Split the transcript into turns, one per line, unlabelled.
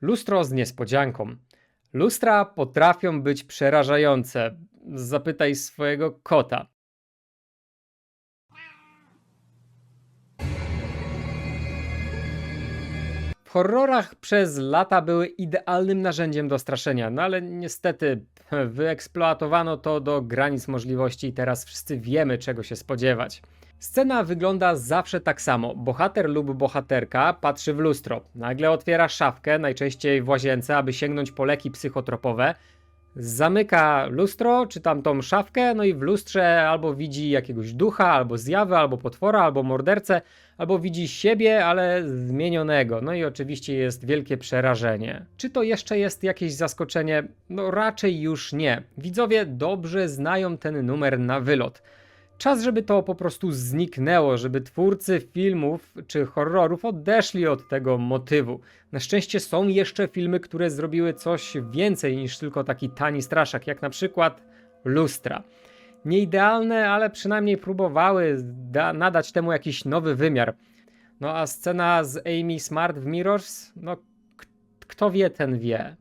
Lustro z niespodzianką. Lustra potrafią być przerażające. Zapytaj swojego kota. W horrorach przez lata były idealnym narzędziem do straszenia, no ale niestety wyeksploatowano to do granic możliwości i teraz wszyscy wiemy czego się spodziewać. Scena wygląda zawsze tak samo. Bohater lub bohaterka patrzy w lustro. Nagle otwiera szafkę, najczęściej w łazience, aby sięgnąć po leki psychotropowe. Zamyka lustro, czy tam tą szafkę, no i w lustrze albo widzi jakiegoś ducha, albo zjawę, albo potwora, albo mordercę, albo widzi siebie, ale zmienionego. No i oczywiście jest wielkie przerażenie. Czy to jeszcze jest jakieś zaskoczenie? No raczej już nie. Widzowie dobrze znają ten numer na wylot. Czas, żeby to po prostu zniknęło, żeby twórcy filmów czy horrorów odeszli od tego motywu. Na szczęście są jeszcze filmy, które zrobiły coś więcej niż tylko taki tani straszak, jak na przykład Lustra. Nieidealne, ale przynajmniej próbowały da- nadać temu jakiś nowy wymiar. No a scena z Amy Smart w Mirrors, no kto wie, ten wie.